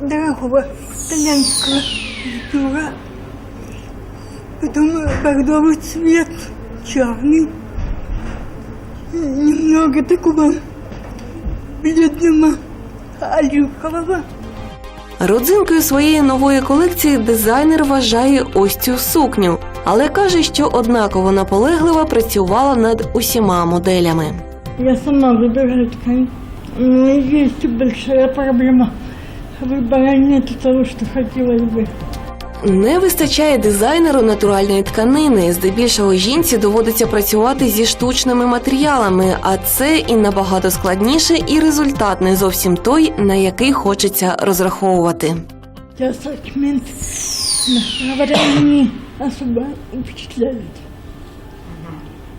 дорогого итальянского пюра. Потом бордовый цвет, черный. И Немного такого бледного оливкового. Родзинкою своєї нової колекції дизайнер вважає ось цю сукню, але каже, що однаково наполегливо працювала над усіма моделями. Я сама выбираю ткань. Но есть большая проблема. Выбора нет того, что хотелось бы. Не вистачає дизайнеру натуральної тканини. Здебільшого жінці доводиться працювати зі штучними матеріалами, а це і набагато складніше, і результат не зовсім той, на який хочеться розраховувати. Ассортимент, говорят, не особо впечатляет.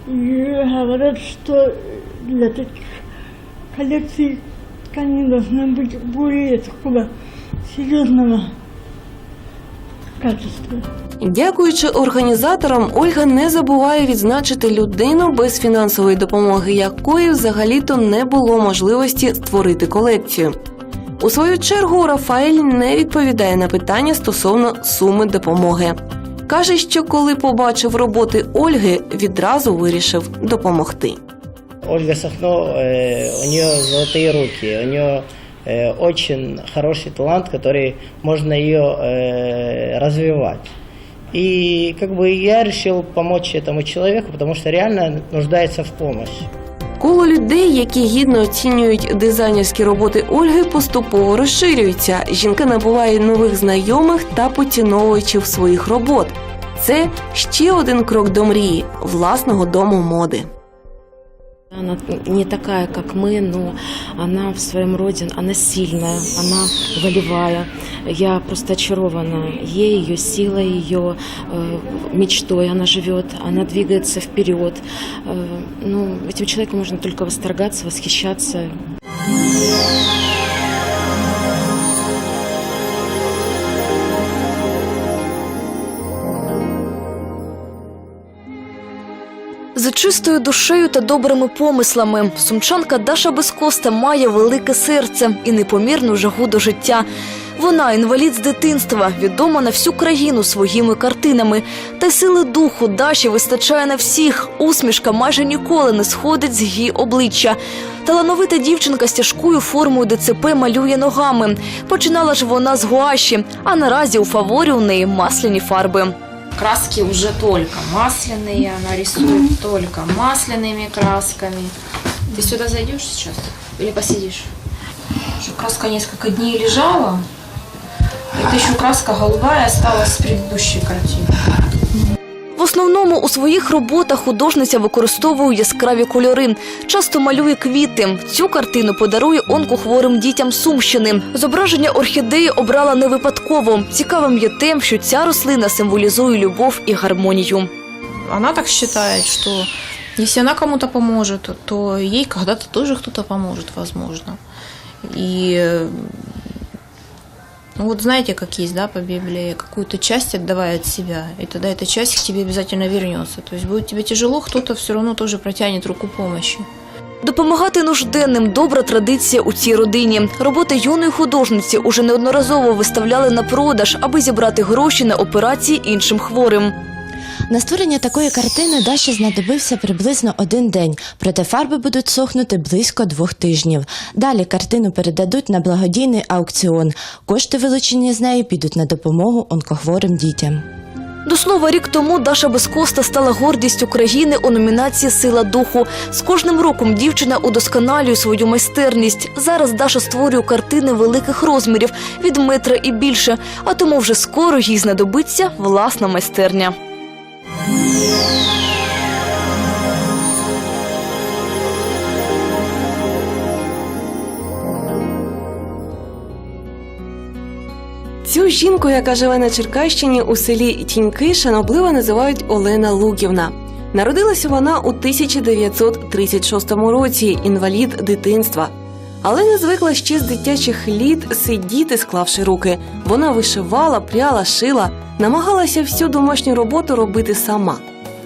И говорят, что для таких ткани должны быть более такого серьезного качества. Дякуючи організаторам, Ольга не забуває відзначити людину, без фінансової допомоги якої взагалі-то не було можливості створити колекцію. У свою чергу Рафаель не відповідає на питання стосовно суми допомоги. Каже, що коли побачив роботи Ольги, відразу вирішив допомогти. Ольга Сахно, э, у нее золотые руки, у нее э, очень хороший талант, который можно ее э, развивать. И как бы я решил помочь этому человеку, потому что реально нуждается в помощи. Коло людей, які гідно оцінюють дизайнерські роботи Ольги, поступово розширюється. Жінка набуває нових знайомих та поціновувачів своїх робот. Це ще один крок до мрії власного дому моди. Она не такая, как мы, но она в своем роде, она сильная, она волевая. Я просто очарована ей, ее силой, ее э, мечтой. Она живет, она двигается вперед. Э, ну, этим человеком можно только восторгаться, восхищаться. За чистою душею та добрими помислами сумчанка Даша Безкоста має велике серце і непомірну жагу до життя. Вона інвалід з дитинства, відома на всю країну своїми картинами. Та сили духу Даші вистачає на всіх. Усмішка майже ніколи не сходить з її обличчя. Талановита дівчинка з тяжкою формою ДЦП малює ногами. Починала ж вона з гуаші, а наразі у фаворі у неї масляні фарби Краски уже только масляные, она рисует только масляными красками. Ты сюда зайдешь сейчас или посидишь? Что краска несколько дней лежала. Это еще краска голубая осталась с предыдущей картины. Основному у своїх роботах художниця використовує яскраві кольори. Часто малює квіти. Цю картину подарує онкохворим дітям Сумщини. Зображення орхідеї обрала не випадково. Цікавим є тим, що ця рослина символізує любов і гармонію. Она так считает, что если она кому-то поможет, то когда-то тоже кто-то поможет, возможно. И э, ну вот знаете, как есть, да, по Библии, какую-то часть отдавай от себя, и тогда эта часть к тебе обязательно вернется. То есть будет тебе тяжело, кто-то все равно тоже протянет руку помощи. Допомагати нужденним добра традиція у цій родині. Роботи юної художниці уже неодноразово виставляли на продаж, аби зібрати гроші на операції іншим хворим. На створення такої картини Даші знадобився приблизно один день, проте фарби будуть сохнути близько двох тижнів. Далі картину передадуть на благодійний аукціон. Кошти, вилучені з неї, підуть на допомогу онкохворим дітям. До слова, рік тому Даша Безкоста стала гордістю країни у номінації Сила духу. З кожним роком дівчина удосконалює свою майстерність. Зараз Даша створює картини великих розмірів від метра і більше, а тому вже скоро їй знадобиться власна майстерня. Жінку, яка живе на Черкащині у селі Тіньки, шанобливо називають Олена Луківна. Народилася вона у 1936 році, інвалід дитинства. Але не звикла ще з дитячих літ сидіти, склавши руки. Вона вишивала, пряла, шила, намагалася всю домашню роботу робити сама.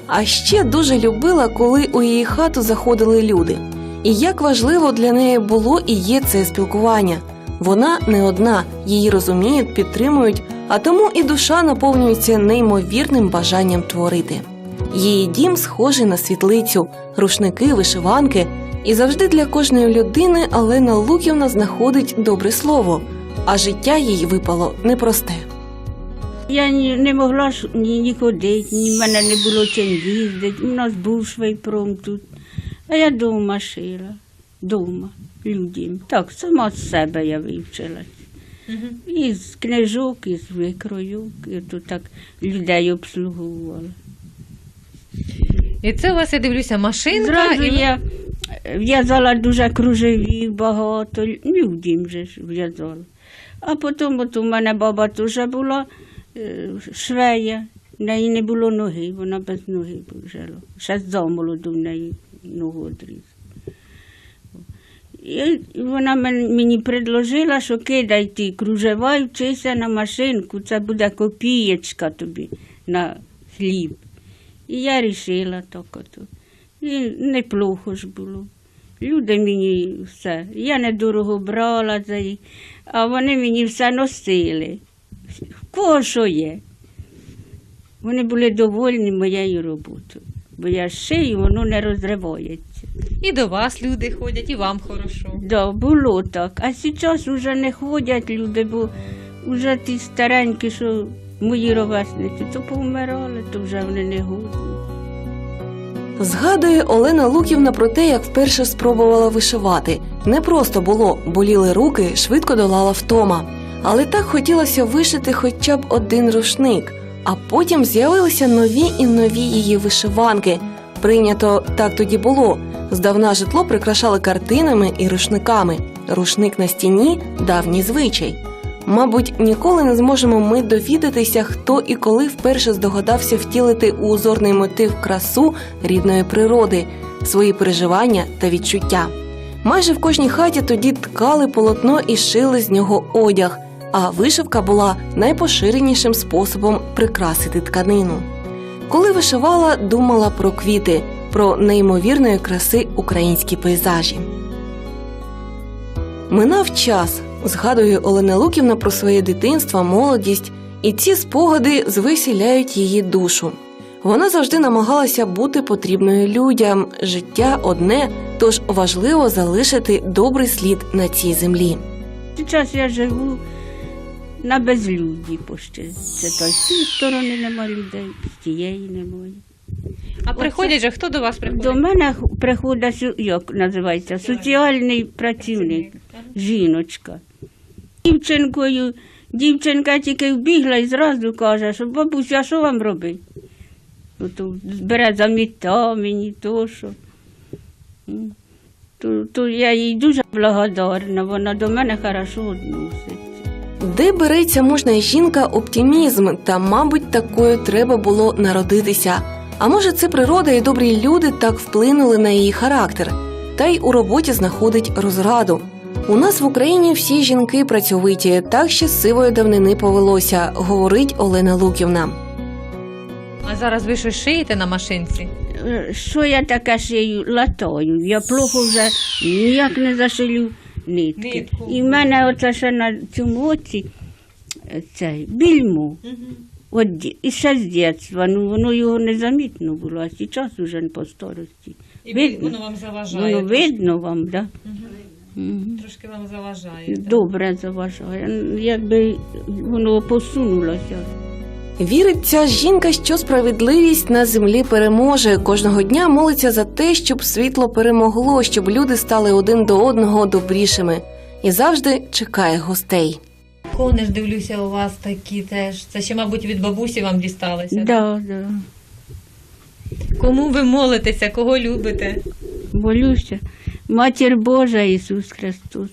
А ще дуже любила, коли у її хату заходили люди. І як важливо для неї було і є це спілкування. Вона не одна, її розуміють, підтримують, а тому і душа наповнюється неймовірним бажанням творити. Її дім схожий на світлицю, рушники, вишиванки, і завжди для кожної людини Олена Луківна знаходить добре слово, а життя їй випало непросте. Я не могла ж ні, ні ходити, ні в мене не було чим їздити. У нас був швейпром тут. А я дома шила. Дома, людям. Так, сама з себе я вивчилась. І з книжок, і з викройок, і то так людей обслуговувала. І це у вас, я дивлюся, машинка. Зразу і... я в'язала дуже кружевів багато, людям же ж в'язала. А потім от у мене баба теж була е, швея, в неї не було ноги, вона без ноги жила. Ще з замолоду в неї ногу одрізала. Вона мені предложила, що кидай ті кружева і вчися на машинку, це буде копієчка тобі на хліб. І я рішила так ото. І неплохо ж було. Люди мені все. Я недорого брала за їх, а вони мені все носили. Кого що є. Вони були довольні моєю роботою, бо я шию, воно не розривається. І до вас люди ходять, і вам хорошо. Да, було так. А зараз вже не ходять люди, бо вже ті старенькі, що мої ровесники, то повмирали, то вже вони не годні. Згадує Олена Луківна про те, як вперше спробувала вишивати. Не просто було, боліли руки, швидко долала втома. Але так хотілося вишити хоча б один рушник. А потім з'явилися нові і нові її вишиванки. Прийнято так тоді було. Здавна житло прикрашали картинами і рушниками. Рушник на стіні давній звичай. Мабуть, ніколи не зможемо ми довідатися, хто і коли вперше здогадався втілити у узорний мотив красу рідної природи, свої переживання та відчуття. Майже в кожній хаті тоді ткали полотно і шили з нього одяг, а вишивка була найпоширенішим способом прикрасити тканину. Коли вишивала, думала про квіти, про неймовірної краси українські пейзажі. Минав час, згадує Олена Луківна про своє дитинство, молодість, і ці спогади звеселяють її душу. Вона завжди намагалася бути потрібною людям. Життя одне, тож важливо залишити добрий слід на цій землі. Зараз я живу на безлюдді пошти. Це то з цієї сторони нема людей, з тієї немає. А приходять же, хто до вас приходить? До мене приходить, як називається, соціальний працівник, жіночка. Дівчинкою, дівчинка тільки вбігла і зразу каже, що бабуся, а що вам робити? Ото бере заміта мені то, що. То, то я їй дуже благодарна, вона до мене хорошо відноситься. Де береться мужна жінка оптимізм, та, мабуть, такою треба було народитися. А може, це природа і добрі люди так вплинули на її характер, та й у роботі знаходить розраду. У нас в Україні всі жінки працьовиті, так ще з сивої давнини повелося, говорить Олена Луківна. А зараз ви щось шиєте на машинці? Е, Що я таке шию? Латаю. Я плохо вже ніяк не зашилю нитки. Нитку. І в мене оце ще на цьому оці цей більмо. От, і ще з дитинства, ну воно його незамітно було, а зараз вже по старості. Видно? вам Воно видно вам, так? Да? Мгм. Трошки вам заважає. Добре заважає. Якби воно посунулося. Вірить ця жінка, що справедливість на землі переможе. Кожного дня молиться за те, щоб світло перемогло, щоб люди стали один до одного добрішими. І завжди чекає гостей. Кони ж дивлюся, у вас такі теж. Це ще, мабуть, від бабусі вам дісталося. Да, да. Кому ви молитеся, кого любите? Молюся. Матір Божа Ісус Христос.